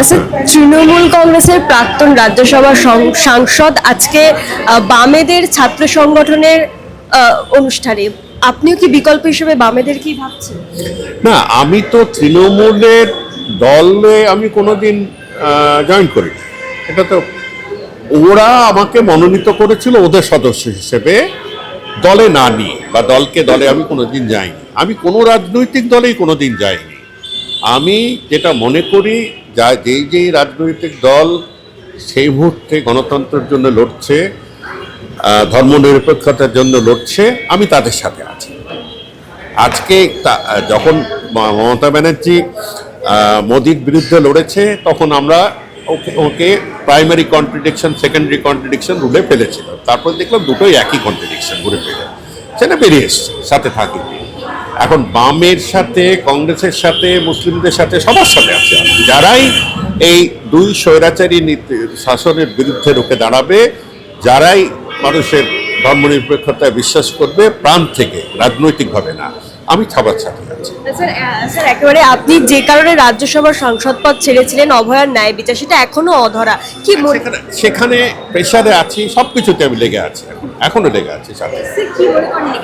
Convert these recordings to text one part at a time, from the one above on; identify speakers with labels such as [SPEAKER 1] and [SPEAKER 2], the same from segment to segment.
[SPEAKER 1] আচ্ছা তৃণমূল কংগ্রেসের প্রাক্তন রাজ্যসভা সাংসদ আজকে বামেদের ছাত্র সংগঠনের অনুষ্ঠানে। আপনিও কি বিকল্প হিসেবে বামেদের কি ভাবছেন?
[SPEAKER 2] না, আমি তো তৃণমূলের দলে আমি কোনোদিন জয়েন করি এটা তো ওরা আমাকে মনোনীত করেছিল ওদের সদস্য হিসেবে, দলে না নিয়ে, বা দলকে দলে আমি কোনোদিন যাইনি। আমি কোনো রাজনৈতিক দলেই কোনোদিন যাইনি। আমি যেটা মনে করি, যা যেই যেই রাজনৈতিক দল সেই মুহূর্তে গণতন্ত্রের জন্য লড়ছে ধর্মনিরপেক্ষতার জন্য লড়ছে, আমি তাদের সাথে আছি। আজকে যখন মমতা ব্যানার্জি মোদির বিরুদ্ধে লড়েছে, তখন আমরা ওকে ওকে প্রাইমারি কন্ট্রাডিকশন সেকেন্ডারি কন্ট্রাডিকশন রুলে ফেলেছিলাম। তারপর দেখলাম দুটোই একই কন্ট্রাডিকশন ঘুরে ফেলে সেটা বেরিয়ে এসছে, সাথে থাকি। এখন বামের সাথে কংগ্রেসের সাথে মুসলিমদের সাথে সবার সাথে আছে। যারাই এই দুই স্বৈরাচারী নীতি- শাসনের বিরুদ্ধে রুখে দাঁড়াবে যারাই মানুষের ধর্মনিরপেক্ষতায় বিশ্বাস করবে প্রাণ থেকে রাজনৈতিকভাবে না। আমি সবার সাথে আছি।
[SPEAKER 1] স্যার একেবারে আপনি যে কারণে রাজ্যসভার সাংসদ পদ ছেড়েছিলেন অভয়ার ন্যায় বিচার সেটা এখনও অধরা। কি
[SPEAKER 2] সেখানে সেখানে প্রেশারে আছি সব কিছুতে আমি লেগে আছি এখন লেগে আছি সাথে।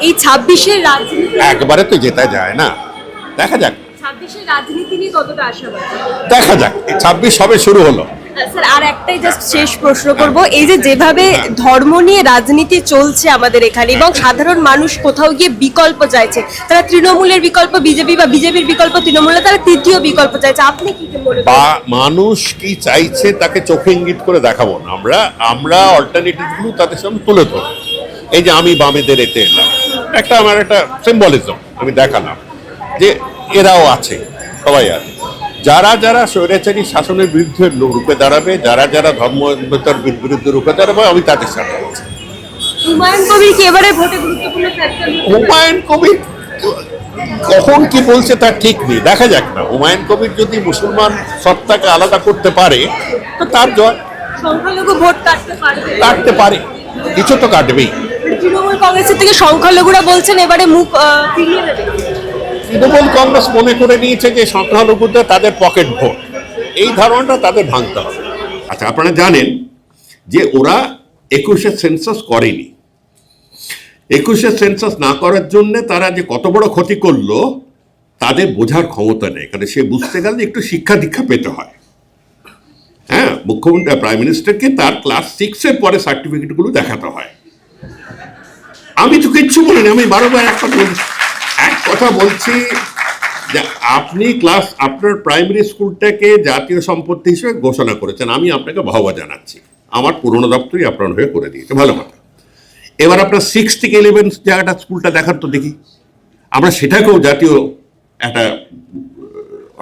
[SPEAKER 1] এই ছাব্বিশের রাজনীতি
[SPEAKER 2] একবারে তো জেতা যায় না। দেখা যাক।
[SPEAKER 1] ছাব্বিশের রাজনীতি নিয়ে কতটা আশাবাদী?
[SPEAKER 2] দেখা যাক। ছাব্বিশ সবে শুরু হলো।
[SPEAKER 1] স্যার আর একটাই জাস্ট শেষ প্রশ্ন করব। এই যে যেভাবে ধর্ম নিয়ে রাজনীতি চলছে আমাদের এখানে এবং সাধারণ মানুষ কোথাও গিয়ে বিকল্প চাইছে। তারা তৃণমূলের বিকল্প বিজেপি বা বিজেপির বিকল্প তৃণমূলে তারা তৃতীয় বিকল্প চাইছে। আপনি কি মনে
[SPEAKER 2] বা মানুষ কি চাইছে তাকে চোখে ইঙ্গিত করে দেখাবো না। আমরা আমরা অল্টারনেটিভগুলো তাদের সামনে তুলে ধরবো। এই যে আমি বামেদের এতে এলাম একটা আমার একটা সিম্বলিজম আমি দেখালাম যে এরাও আছে সবাই আছে। যারা যারা স্বৈরাচারী শাসনের বিরুদ্ধে রূপে দাঁড়াবে যারা যারা ধর্মতার বিরুদ্ধে রূপে দাঁড়াবে আমি তাদের সাথে আছি।
[SPEAKER 1] হুমায়ুন কবির
[SPEAKER 2] কখন কি বলছে তার ঠিক নেই দেখা যাক না। হুমায়ুন কবির যদি মুসলমান সত্তাকে আলাদা করতে পারে তো তার জয়।
[SPEAKER 1] সংখ্যালঘু ভোট কাটতে
[SPEAKER 2] পারে। কিছু তো কাটবেই।
[SPEAKER 1] কংগ্রেসের থেকে সংখ্যালঘুরা বলছেন এবারে মুখ ফিরিয়ে নেবে
[SPEAKER 2] তৃণমূল কংগ্রেস মনে করে নিয়েছে যে সংখ্যালঘুদের তাদের পকেট ভোট। এই ধারণাটা তাদের ভাঙতে হবে। আচ্ছা আপনারা জানেন যে ওরা একুশে সেন্সাস করেনি। একুশে সেন্সাস না করার জন্য তারা যে কত বড় ক্ষতি করল তাদের বোঝার ক্ষমতা নেই। কারণ সে বুঝতে গেলে একটু শিক্ষা দীক্ষা পেতে হয়। হ্যাঁ মুখ্যমন্ত্রী প্রাইম মিনিস্টারকে তার ক্লাস সিক্সের পরে সার্টিফিকেটগুলো দেখাতে হয়। আমি তো কিচ্ছু বলিনি, আমি বারবার এক কথা বলছি। এক কথা বলছি যে আপনি ক্লাস, আপনার প্রাইমারি স্কুলটাকে জাতীয় সম্পত্তি হিসেবে ঘোষণা করেছেন, আমি আপনাকে বাহবা জানাচ্ছি। আমার পুরনো দপ্তরই আপনার হয়ে করে দিয়েছে, ভালো কথা। এবার আপনার সিক্স থেকে ইলেভেন জায়গাটা স্কুলটা দেখার তো দেখি। আমরা সেটাকেও জাতীয় একটা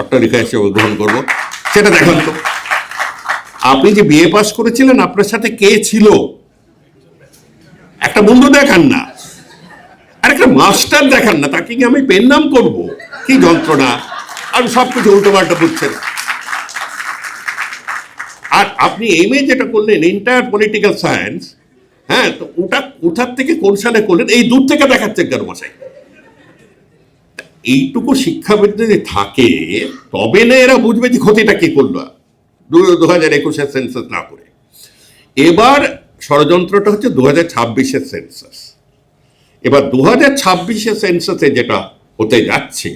[SPEAKER 2] অট্টালিকা হিসেবে গ্রহণ করব, সেটা দেখান তো। আপনি যে বিএ পাস করেছিলেন, আপনার সাথে কে ছিল? একটা বন্ধু দেখান না। আর একটা মাস্টার দেখান না, তাকে কি আমি পেন নাম করব। কি যন্ত্রণা। আর সব কিছু উল্টো পাল্টা বুঝছেন। আর আপনি এমএ যেটা করলেন ইন্টার পলিটিক্যাল সায়েন্স হ্যাঁ তো ওটা কোথার থেকে, কোন সালে করলেন, এই দূর থেকে দেখাচ্ছে কেন মশাই? এইটুকু শিক্ষাবিদ যদি থাকে, তবে না এরা বুঝবে যে ক্ষতিটা কি করল। দু হাজার একুশের সেন্সাস না করে। এবার ষড়যন্ত্রটা হচ্ছে দু হাজার ছাব্বিশের সেন্সাস এবার দু হাজার ছাব্বিশের সেন্সাসে যেটা হতে যাচ্ছে,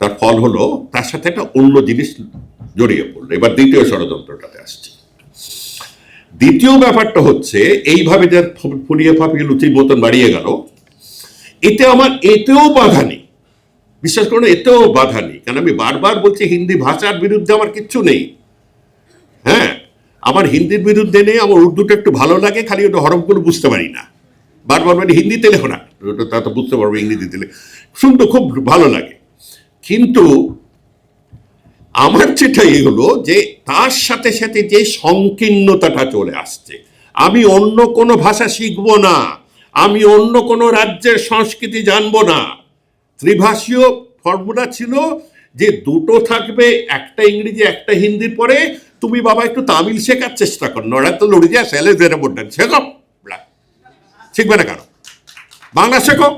[SPEAKER 2] তার ফল হলো তার সাথে একটা অন্য জিনিস জড়িয়ে পড়ল। এবার দ্বিতীয় ষড়যন্ত্রটাতে আসছে। দ্বিতীয় ব্যাপারটা হচ্ছে, এইভাবে যে ফুলিয়ে ফাঁপিয়ে লুচির মতন বাড়িয়ে গেল, এতে আমার এতেও বাধা নেই। বিশ্বাস করুন, এতেও বাধা নেই। কারণ আমি বারবার বলছি, হিন্দি ভাষার বিরুদ্ধে আমার কিচ্ছু নেই। হ্যাঁ আমার হিন্দির বিরুদ্ধে নেই, আমার উর্দুটা একটু ভালো লাগে, খালি ওটা হরফগুলো বুঝতে পারি না। বারবার মানে হিন্দিতে লেখো না। ওটা তা তো বুঝতে পারব ইংরেজিতে শুনতে খুব ভালো লাগে। কিন্তু আমার যেটা এগুলো যে, তার সাথে সাথে যে সংকীর্ণতাটা চলে আসছে, আমি অন্য কোনো ভাষা শিখব না, আমি অন্য কোনো রাজ্যের সংস্কৃতি জানব না। ত্রিভাষীয় ফর্মুলা ছিল যে, দুটো থাকবে, একটা ইংরেজি, একটা হিন্দির পরে তুমি বাবা একটু তামিল শেখার চেষ্টা কর নড়া তো লড়ে যা স্যালে জেরে বলতেন শেখো। শিখবে না কেন? বাংলা শেখো,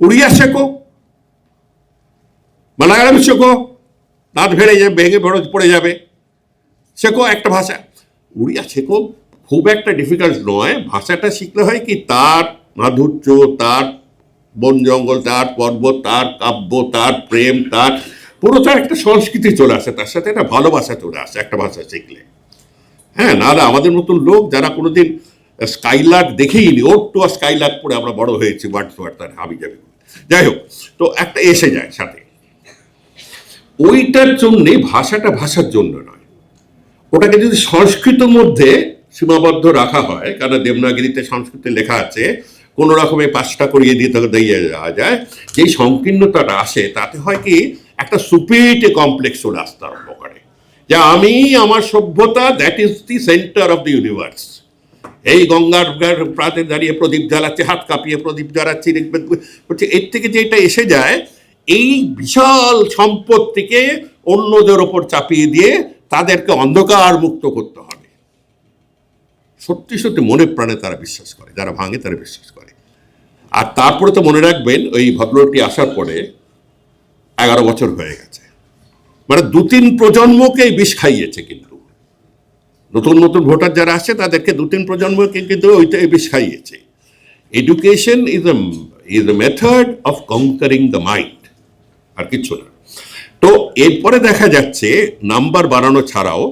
[SPEAKER 2] উড়িয়া শেখো, মালায়ালাম শেখো, দাঁত ভেড়ে যাবে, ভেঙে ভেড়ে পড়ে যাবে। শেখো একটা ভাষা। উড়িয়া শেখো খুব একটা ডিফিকাল্ট নয়, ভাষাটা শিখলে হয় কি, তার মাধুর্য, তার বন জঙ্গল, তার পর্বত তার কাব্য, তার প্রেম, তার পুরো তার একটা সংস্কৃতি চলে আসে, তার সাথে একটা ভালোবাসা চলে আসে, একটা ভাষা শিখলে। হ্যাঁ নাহলে আমাদের মতন লোক যারা কোনোদিন স্কাইলার্ক দেখেই নি ওর টু স্কাইলার্ক পরে আমরা বড় হয়েছি ওয়ার্ড ওয়ার্ড তার হাবি যাবে যাই হোক, তো একটা এসে যায় সাথে। ওইটার জন্যে ভাষাটা ভাষার জন্য নয়। ওটাকে যদি সংস্কৃতর মধ্যে সীমাবদ্ধ রাখা হয় কারণ দেবনাগরীতে সংস্কৃতে লেখা আছে, কোনো রকমে পাঁচটা করিয়ে দিতে দিয়ে যাওয়া যায় যেই সংকীর্ণতাটা আসে, তাতে হয় কি একটা সুপিরিটি কমপ্লেক্স চলে আসতে আরম্ভ করে। যে আমি, আমার সভ্যতা that is the centre of the universe এই গঙ্গার প্রাতে দাঁড়িয়ে প্রদীপ জ্বালাচ্ছে, হাত কাঁপিয়ে প্রদীপ জ্বালাচ্ছি হচ্ছে এর থেকে যে এটা এসে যায়, এই বিশাল সম্পত্তিকে অন্যদের ওপর চাপিয়ে দিয়ে তাদেরকে অন্ধকার মুক্ত করতে হবে। সত্যি সত্যি মনে প্রাণে তারা বিশ্বাস করে, যারা ভাঙে তারা বিশ্বাস করে। আর তারপরে তো মনে রাখবেন, ওই ভদ্রলোকটি আসার পরে এগারো বছর হয়ে গেছে। মানে দু তিন প্রজন্মকে বিষ খাইয়েছে কিন্তু। নতুন নতুন ভোটার যারা আসছে, তাদেরকে দু তিন প্রজন্মকে কিন্তু ওইটা বিষ খাইয়েছে। Education is a is a method of conquering the mind আর কিচ্ছু না। তো এরপরে দেখা যাচ্ছে, নাম্বার বাড়ানো ছাড়াও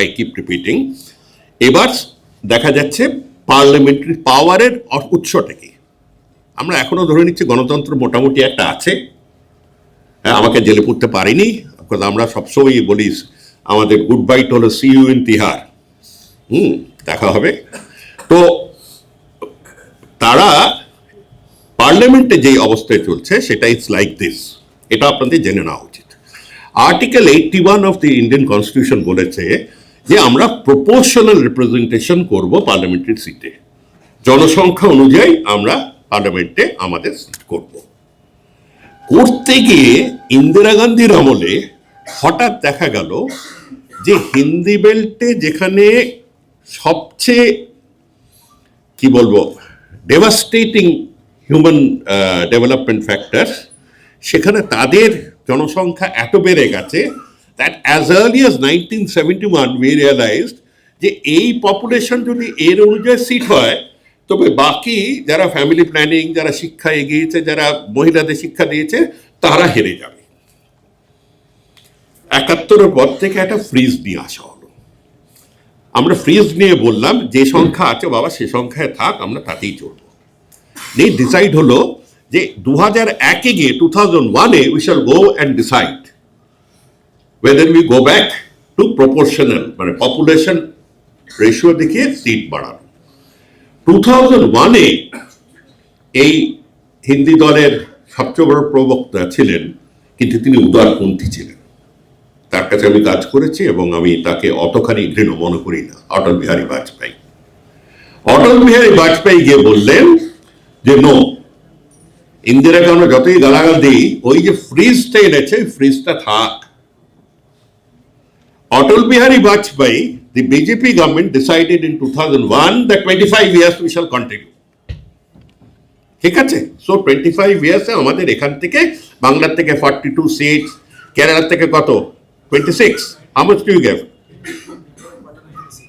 [SPEAKER 2] আই কিপ রিপিটিং এবার দেখা যাচ্ছে পার্লামেন্টারি পাওয়ারের উৎসটা কি? আমরা এখনও ধরে নিচ্ছি গণতন্ত্র মোটামুটি একটা আছে। আমাকে জেলে পড়তে পারিনি আমরা সবসময় বলি, আমাদের গুড বাইট হলো সি ইউ ইন তিহার হুম, দেখা হবে। তো, তারা পার্লামেন্টে যে অবস্থায় চলছে সেটা ইটস লাইক দিস এটা আপনাদের জেনে নেওয়া উচিত। Article eighty one of the Indian constitution বলেছে যে, আমরা প্রপোর্শনাল রিপ্রেজেন্টেশন করব পার্লামেন্টের সিটে জনসংখ্যা অনুযায়ী আমরা পার্লামেন্টে আমাদের সিট করব। করতে গিয়ে ইন্দিরা গান্ধীর আমলে হঠাৎ দেখা গেল যে হিন্দি বেল্টে যেখানে সবচেয়ে, কি বলব ডেভাস্টেটিং হিউম্যান ডেভেলপমেন্ট ফ্যাক্টর সেখানে তাদের জনসংখ্যা এত বেড়ে গেছে that as early as nineteen seventy one we realised যে এই পপুলেশন যদি এর অনুযায়ী সিট হয় তবে বাকি যারা ফ্যামিলি প্ল্যানিং যারা শিক্ষা এগিয়েছে, যারা মহিলাদের শিক্ষা দিয়েছে, তারা হেরে যাবে। একাত্তরের পর থেকে একটা ফ্রিজ নিয়ে আসা হলো। আমরা ফ্রিজ নিয়ে বললাম, যে সংখ্যা আছে বাবা, সে সংখ্যায় থাক, আমরা তাতেই চলবো নিয়ে ডিসাইড হলো যে দু হাজার একে গিয়ে টু থাউজেন্ড ওয়ানে we shall go and decide whether we go back to proportional মানে পপুলেশন রেশিও দেখিয়ে সিট বাড়ানো। টু থাউজেন্ড ওয়ানে এই হিন্দি দলের সবচেয়ে বড় প্রবক্তা ছিলেন, কিন্তু তিনি উদারপন্থী ছিলেন। তার কাছে আমি কাজ করেছি এবং আমি তাকে অতখানি ঘৃণ মনে করি না। অটল বিহারী বাজপেয়ী। অটল বিহারী বাজপেয়ী গিয়ে বললেন যে, নো ইন্দিরাকে আমরা যতই গালাগাল দিই, ওই যে ফ্রিজটা এনেছে, ফ্রিজটা থাক। অটল Bihari Vajpayee the BJP government decided in 2001 that 25 years we shall continue. ঠিক আছে? সো টোয়েন্টি ফাইভ ইয়ার্সে আমাদের এখান থেকে বাংলার থেকে ফর্টি টু সিটস কেরালার থেকে কত? Twenty six how much do you gave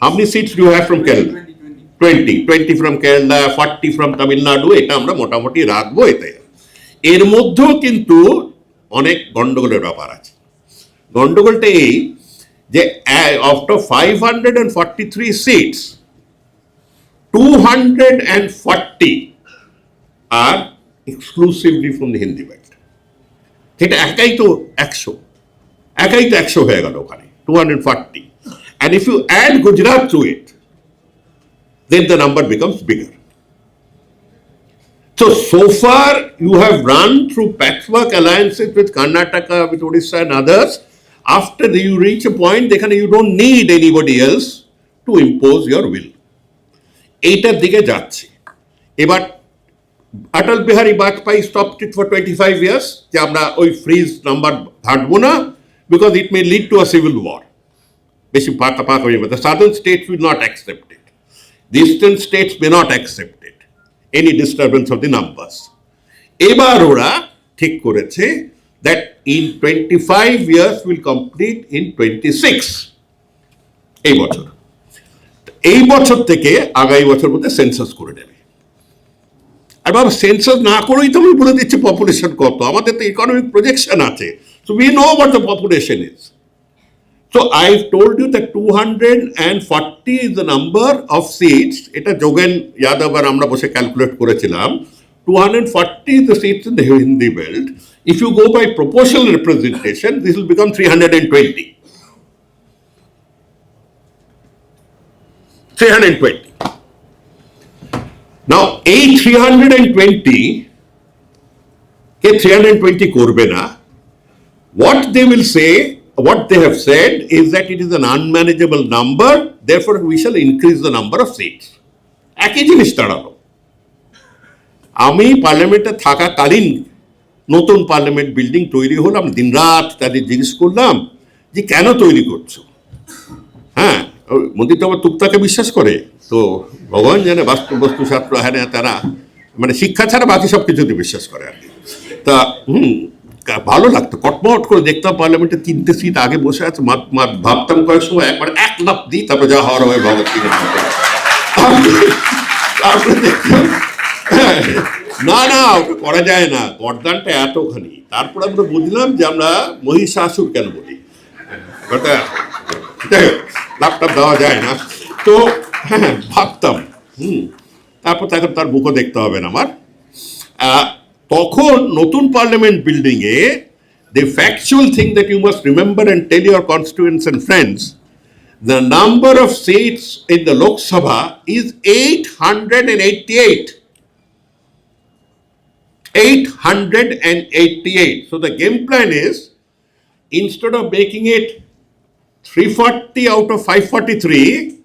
[SPEAKER 2] how many seats do have from Kerala twenty twenty from Kerala forty from Tamil Nadu এটা আমরা মোটামুটি রাখব এতে। এর মধ্যেও কিন্তু অনেক গন্ডগোলের ব্যাপার আছে। গন্ডগোলটা এই যে after five hundred and forty three seats two hundred and forty are exclusively from the Hindi belt সেটা একাই তো একশো একাই তো একশো হয়ে গেল ওখানে two hundred forty and if you add Gujarat to it then the number becomes bigger. So, so far you have run through patchwork alliances with Karnataka, with Odisha and others. After you reach a point, can, you don't need anybody else to impose your will. এইটার দিকে যাচ্ছে এবার Atal Bihari Vajpayee stop it for twenty five years যে আমরা ওই freeze number ঘাটবো না because it may lead to a civil war বেশি পাকা পাকা হয়ে যাবে the southern state will not accept it The eastern states may not accept it, any disturbance of the numbers. এবার ওরা ঠিক করেছে that in 25 years will complete in 26 এই বছর। এই বছর থেকে আগামী বছর মধ্যে সেন্সাস করে নেবে। আর বাবা সেন্সাস না করেই তো আমি বলে দিচ্ছি পপুলেশন কত। আমাদের তো ইকোনমিক প্রজেকশন আছে। So we know what the population is So, I've told you that 240 is the number of seats. এটা যোগেন যাদব আর আমরা বসে ক্যালকুলেট করেছিলাম। 240 is the seats in the Hindi belt. If you go by proportional representation, this will become 320. 320. Now, এই 320 কে 320 করবে না what they will say, what they have said is that it is an unmanageable number, therefore we shall increase the number of seats. একই জিনিস দাঁড়াল আমি পার্লামেন্টে থাকাকালীন নতুন পার্লামেন্ট বিল্ডিং তৈরি হলাম দিনরাত তাদের জিজ্ঞেস করলাম যে কেন তৈরি করছ? হ্যাঁ তো আবার তুকতাকে বিশ্বাস করে? তো ভগবান জানে বাস্তু বস্তু শাস্ত্র হ্যাঁ তারা মানে শিক্ষা ছাড়া বাকি সব কিছুতে বিশ্বাস করে আর কি। তা হুম ভালো লাগতো। কটমট করে দেখতাম পার্লামেন্টে তিনটে সিট আগে বসে আছে ভাবতাম কয়েক সময় একবার এক লাফ দিই তারপরে যা হওয়ার হবে ভগৎ। তারপরে- তারপরে দেখতাম হ্যাঁ, না না ওটা করা যায় না। গরদানটা এতখানি তারপর আমরা বুঝলাম যে আমরা মহিষাসুর কেন বলি? হোক, দেওয়া যায় না। তো হ্যাঁ ভাবতাম হুম তারপর তাকে তার বুকও দেখতে হবে না আমার। তখন নতুন পার্লামেন্ট বিল্ডিং এ the factual thing that you must remember and tell your constituents and friends the number of seats in the Lok Sabha is 888 888 so the game plan is instead of making it 340 out of 543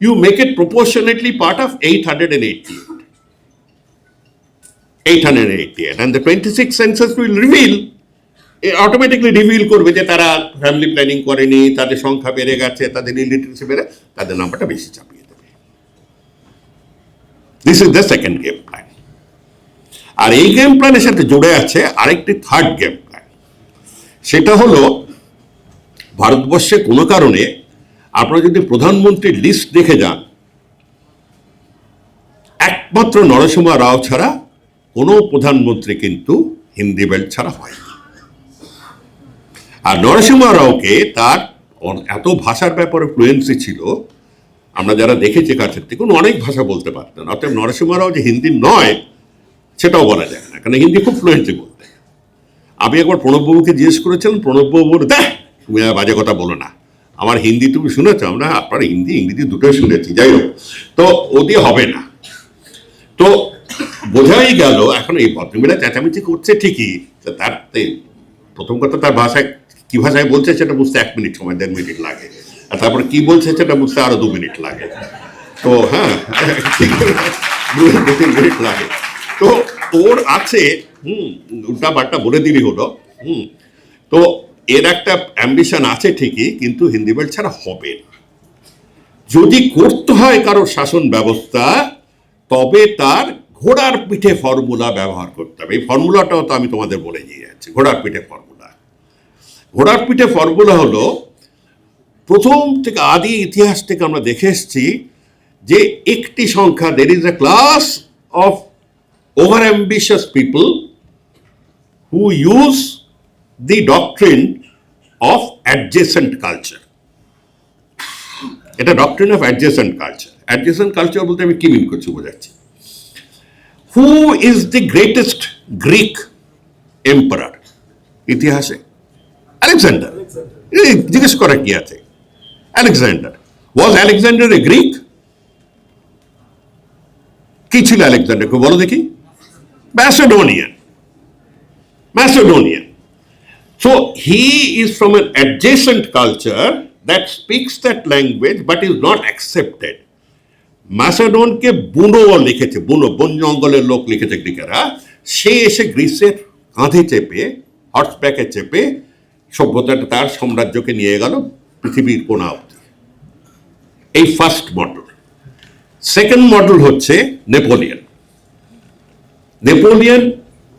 [SPEAKER 2] you make it proportionately part of 888 888 and the 26 census will reveal automatically reveal করবে যে তারা family planning করেনি তাদের সংখ্যা বেড়ে গেছে তাদের illiteracy বেড়ে তাদের নাম্বারটা বেশি চাপিয়ে দেবে this is the second game আর এই গেম প্ল্যানের সাথে জুড়ে আছে আরেকটি থার্ড গেম প্ল্যান সেটা হলো, ভারতবর্ষে কোনো কারণে আপনারা যদি প্রধানমন্ত্রীর লিস্ট দেখে যান, একমাত্র নরসিংহ রাও ছাড়া কোনো প্রধানমন্ত্রী কিন্তু হিন্দি বেল্ট ছাড়া হয় আর নরসিংহ রাওকে তার এত ভাষার ব্যাপারে ফ্লুয়েন্সি ছিল, আমরা যারা দেখেছি কাছের থেকে অনেক ভাষা বলতে পারতেন। অতএব নরসিংহ রাও যে হিন্দি নয় সেটাও বলা যায় না, কারণ হিন্দি খুব ফ্লুয়েন্টলি বলতেন আমি একবার প্রণববাবুকে জিজ্ঞেস করেছিলাম, প্রণববাবু বলে, দেখ, তুমি আর বাজে কথা বলো না। আমার হিন্দি তুমি শুনেছ, আমরা আপনার হিন্দি, ইংরেজি দুটোই শুনেছি, যাই হোক। তো ও দিয়ে হবে না। তো বোঝাই গেল, এখন এই ভদ্রমহিলা চেঁচামেচি করছে ঠিকই তার প্রথম কথা তার ভাষায় কী ভাষায় বলছে সেটা বুঝতে এক মিনিট সময়, দেড় মিনিট লাগে। আর তারপরে কি বলছে সেটা বুঝতে আরও দু মিনিট লাগে। তো হ্যাঁ দু দু তিন মিনিট লাগে। তো তোর আছে, হুম, উল্টা পাল্টা বলে দিবি হলো, হুম। তো এর একটা অ্যাম্বিশন আছে ঠিকই, কিন্তু হিন্দি বেল্ট ছাড়া হবে না। যদি করতে হয় কারও শাসন ব্যবস্থা, তবে তার ঘোড়ার পিঠে ফর্মুলা ব্যবহার করতে হবে। এই ফর্মুলাটাও তো আমি তোমাদের বলে দিয়ে যাচ্ছি ঘোড়ার পিঠে ফর্মুলা ঘোড়ার পিঠে ফর্মুলা হলো, প্রথম থেকে আদি ইতিহাস থেকে আমরা দেখে এসছি যে একটি সংখ্যা there is a class of over ambitious people who use the doctrine of adjacent culture এটা doctrine of adjacent culture adjacent culture বলতে আমি কি মিন করছি বোঝাচ্ছি। Who is the greatest Greek emperor ইতিহাসে। আলেকজান্ডার জিজ্ঞেস করা কি আছে? Alexander was Alexander a Greek কি ছিল আলেকজান্ডার বলো দেখি। Macedonian Macedonian So, he is from an adjacent culture that speaks that language but is not accepted. ম্যাসাডনকে বুনো লিখেছে বুনো বন জঙ্গলের লোক লিখেছে গ্রিকেরা সে এসে গ্রিসের কাঁধে চেপে হর্সব্যাকে চেপে সভ্যতাটা তার সাম্রাজ্যকে নিয়ে গেল পৃথিবীর কোনা অবধি। এই ফার্স্ট মডেল সেকেন্ড মডেল হচ্ছে Napoleon Napoleon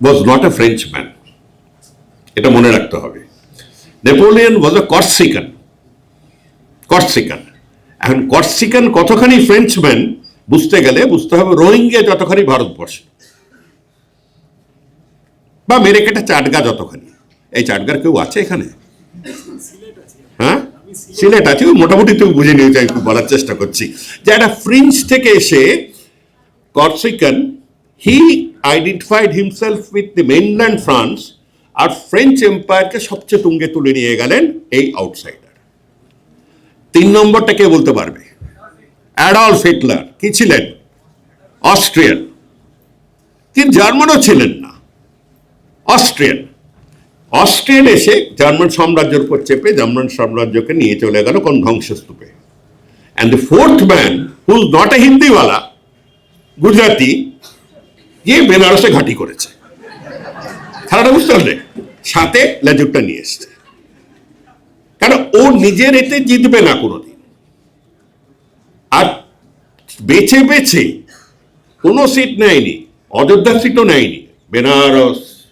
[SPEAKER 2] was not a French man এটা মনে রাখতে হবে। নেপোলিয়ন ওয়াজ আ কর্সিকান কর্সিকান এখন কর্সিকান কতখানি ফ্রেঞ্চম্যান বুঝতে গেলে বুঝতে হবে রোহিঙ্গা যতখানি ভারতবর্ষ। বা মেরেকেটা চাটগা যতখানি। এই চাটগার কেউ আছে এখানে? হ্যাঁ? সিলেট আছে মোটামুটি তুমি বুঝে নিয়ে যাই বলার চেষ্টা করছি। যে একটা ফ্রিঞ্জ থেকে এসে Corsican he identified himself with the mainland France R French এম্পায়ারকে সবচেয়ে তুঙ্গে তুলে নিয়ে গেলেন এই আউটসাইডার তিন নম্বরটা কে বলতে পারবে? অ্যাডলফ হিটলার কি ছিলেন? অস্ট্রিয়ান তিনি জার্মানও ছিলেন না। অস্ট্রিয়ান অস্ট্রিয়ান এসে জার্মান সাম্রাজ্যের উপর চেপে জার্মান সাম্রাজ্যকে নিয়ে চলে গেল কোন ধ্বংসস্তূপে। And the fourth man who's not a হিন্দিওয়ালা Gujarati গিয়ে বেনারসে ঘাঁটি করেছে। খেলাটা বুঝতে পারলে? সাথে লেজুকটা নিয়ে এসছে। কারণ ও নিজের এতে জিতবে না কোনোদিন। আর বেছে বেছে কোনো সিট নেয়নি অযোধ্যার সিটও নেয়নি, বেনারস,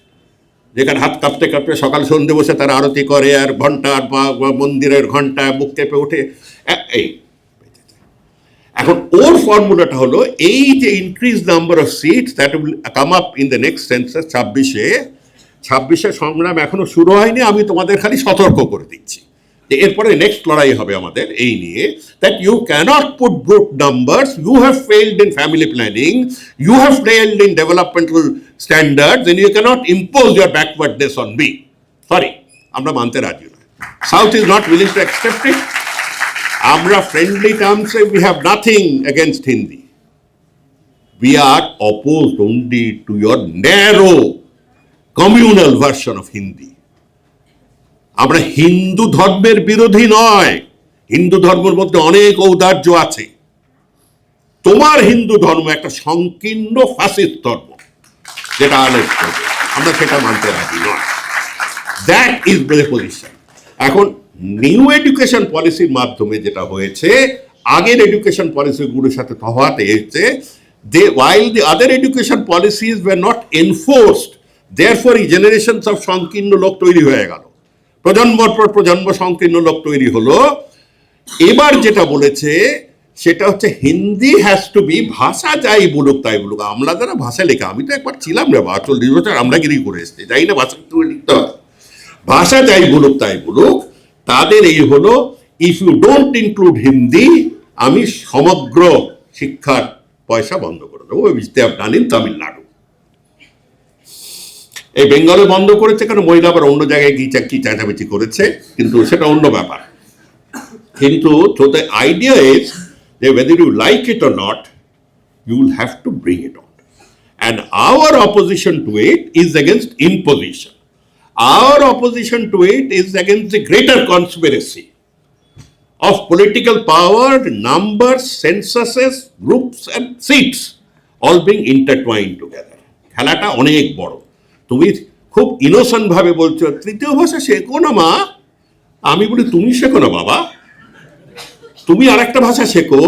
[SPEAKER 2] যেখানে হাত কাঁপতে কাঁপতে সকাল সন্ধে বসে তারা আরতি করে, আর ঘণ্টা বা মন্দিরের ঘণ্টা বুক কেঁপে এ- এই এখন ওর ফর্মুলাটা হলো এই যে increase number of seats that will come up in the next census ছাব্বিশে ছাব্বিশে সংগ্রাম এখনও শুরু হয়নি, আমি তোমাদের খালি সতর্ক করে দিচ্ছি। যে এরপরে নেক্সট লড়াই হবে আমাদের এই নিয়ে that you cannot put brute numbers you have failed in family planning you have failed in developmental standards and you cannot impose your backwardness on me sorry আমরা মানতে রাজি নয় south is not willing to accept it আমরা friendly টার্মসে we have nothing against Hindi we are opposed only to your narrow communal version of Hindi. আমরা হিন্দু ধর্মের বিরোধী নয়। হিন্দু ধর্মের মধ্যে অনেক ঔদার্য আছে। তোমার হিন্দু ধর্ম একটা সংকীর্ণ ফাসিস্ট ধর্ম, যেটা আলোচ করবে। আমরা সেটা মানতে রাজি নয়। দ্যাট ইজ দ্য পজিশন এখন নিউ এডুকেশন পলিসির মাধ্যমে যেটা হয়েছে, আগের এডুকেশন পলিসিগুলোর সাথে তফাৎ এসেছে they while the other education policies were not enforced there for এই জেনারেশনস অফ সংকীর্ণ লোক তৈরি হয়ে গেল। প্রজন্মর পর প্রজন্ম সংকীর্ণ লোক তৈরি হলো। এবার যেটা বলেছে, সেটা হচ্ছে হিন্দি হ্যাজ টু বি ভাষা যাই বলুক তাই বলুক, আমরা যারা ভাষা লেখা, আমি তো একবার ছিলাম রে বা চল্লিশ বছর আমরা গিরি করে এসছি, যাই না ভাষা লিখতে হবে ভাষা যাই বলুক তাই বলুক তাদের এই হলো if you don't include Hindi আমি সমগ্র শিক্ষার পয়সা বন্ধ করে দেবো। Which have done in Tamil Nadu. এই বেঙ্গলে বন্ধ করেছে কারণ মহিলা আবার অন্য জায়গায় গিয়ে চা- কি চেঁচামেচি করেছে, কিন্তু সেটা অন্য ব্যাপার। কিন্তু তো দ্য আইডিয়া ইজ যে whether you like it or not, you will have to bring it on and our opposition to it is against imposition our opposition to it is against the greater conspiracy of political power, numbers, censuses, groups, and seats all being intertwined together. খেলাটা অনেক বড় তুমি খুব innocent ভাবে বলছো তৃতীয় ভাষা শেখো না মা আমি বলি তুমি শেখো না বাবা তুমি আরেকটা ভাষা শেখো